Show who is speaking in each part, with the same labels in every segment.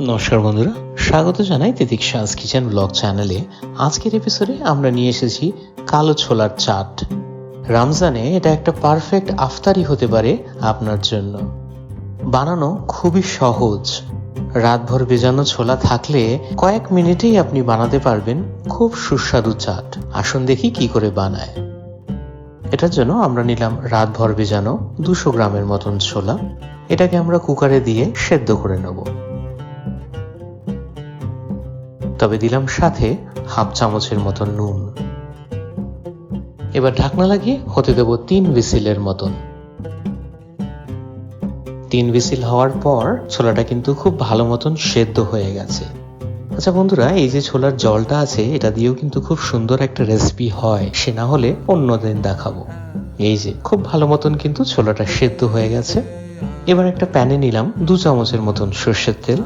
Speaker 1: নমস্কার বন্ধুরা। স্বাগত জানাই তিতিক সাজ কিচেন ব্লগ চ্যানেলে। আজকের এপিসোডে আমরা নিয়ে এসেছি কালো ছোলার চাট। রমজানে এটা একটা পারফেক্ট আফতারি হতে পারে আপনার জন্য। বানানো খুবই সহজ। রাতভর ভেজানো ছোলা থাকলে কয়েক মিনিটেই আপনি বানাতে পারবেন খুব সুস্বাদু চাট। আসুন দেখি কি করে বানায়। এটার জন্য আমরা নিলাম রাতভর ভেজানো দুশো গ্রামের মতন ছোলা। এটাকে আমরা কুকারে দিয়ে সেদ্ধ করে নেব। তবে দিলাম সাথে হাফ চামচের মতন নুন। এবার ঢাকনা লাগিয়ে হতে দেব তিন বিসিলের মতন। তিন বিসিল হওয়ার পর ছোলাটা কিন্তু খুব ভালো মতন সেদ্ধ হয়ে গেছে। আচ্ছা বন্ধুরা, এই যে ছোলার জলটা আছে, এটা দিয়েও কিন্তু খুব সুন্দর একটা রেসিপি হয়। সে না হলে অন্য দিন দেখাবো। এই যে, খুব ভালো মতন কিন্তু ছোলাটা সেদ্ধ হয়ে গেছে। এবার একটা প্যানে নিলাম দু চামচের মতন সর্ষের তেল।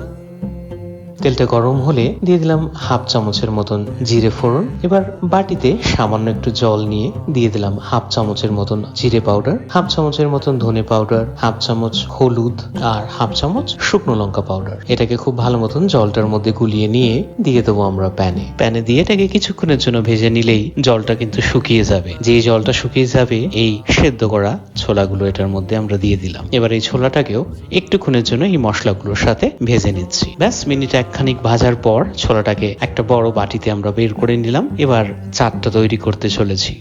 Speaker 1: তেলটা গরম হলে দিয়ে দিলাম হাফ চামচের মতন জিরে ফোড়ন। এবার বাটিতে সামান্য একটু জল নিয়ে দিয়ে দিলাম হাফ চামচের মতন জিরে পাউডার, হাফ চামচের মতন ধনে পাউডার, হাফ চামচ হলুদ আর হাফ চামচ শুকনো লঙ্কা পাউডার। এটাকে খুব ভালো মতন জলটার মধ্যে গুলিয়ে নিয়ে দিয়ে দেবো আমরা প্যানে। প্যানে দিয়ে এটাকে কিছুক্ষণের জন্য ভেজে নিলেই জলটা কিন্তু শুকিয়ে যাবে। যেই জলটা শুকিয়ে যাবে, এই সেদ্ধ করা ছোলাগুলো এটার মধ্যে আমরা দিয়ে দিলাম। এবার এই ছোলাটাকেও একটুক্ষণের জন্য এই মশলাগুলোর সাথে ভেজে নিচ্ছি। ব্যাস, মিনিট একখানিক ভাজার পর ছোলাটাকে একটা বড় বাটিতে আমরা বের করে নিলাম। এবার চাটটা তৈরি করতে চলেছি।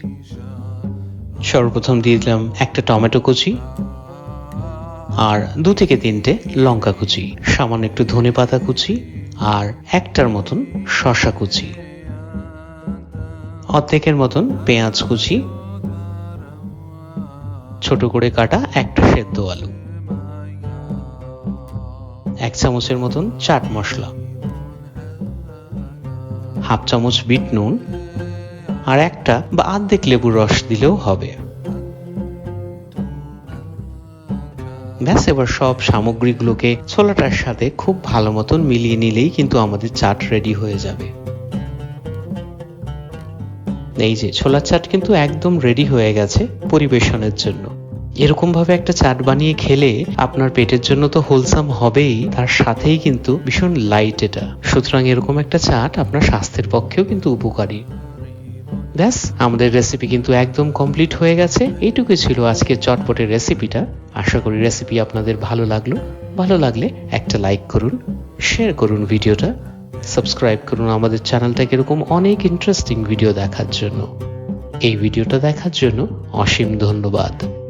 Speaker 1: সর্বপ্রথম দিয়ে দিলাম একটা টমেটো কুচি আর দু থেকে তিনটে লঙ্কা কুচি, সামান্য একটু ধনে পাতা কুচি আর একটার মতন শশা কুচি, অর্ধেকের মতন পেঁয়াজ কুচি, ছোট করে কাটা একটা সেদ্ধ আলু। এক চামচের মতন চাট মশলা, হাফ চামচ বিট নুন আর একটা বা আর্ধেক লেবুর রস দিলেও হবে। ব্যাস, এবার সব সামগ্রীগুলোকে ছোলাটার সাথে খুব ভালো মতন মিলিয়ে নিলেই কিন্তু আমাদের চাট রেডি হয়ে যাবে। এই যে, ছোলার চাট কিন্তু একদম রেডি হয়ে গেছে পরিবেশনের জন্য। এরকম ভাবে একটা চাট বানিয়ে খেলে আপনার পেটের জন্য তো হোলসাম হবেই, তার সাথেই কিন্তু ভীষণ লাইট এটা। সুতরাং এরকম একটা চাট আপনার স্বাস্থ্যের পক্ষেও কিন্তু উপকারী। ব্যাস, আমাদের রেসিপি কিন্তু একদম কমপ্লিট হয়ে গেছে। এইটুকু ছিল আজকের চটপটের রেসিপিটা আশা করি রেসিপি আপনাদের ভালো লাগল। ভালো লাগলে একটা লাইক করুন শেয়ার করুন ভিডিওটা সাবস্ক্রাইব করুন আমাদের চ্যানেলটাকে এরকম অনেক ইন্টারেস্টিং ভিডিও দেখার জন্য। এই ভিডিওটা দেখার জন্য অসীম ধন্যবাদ।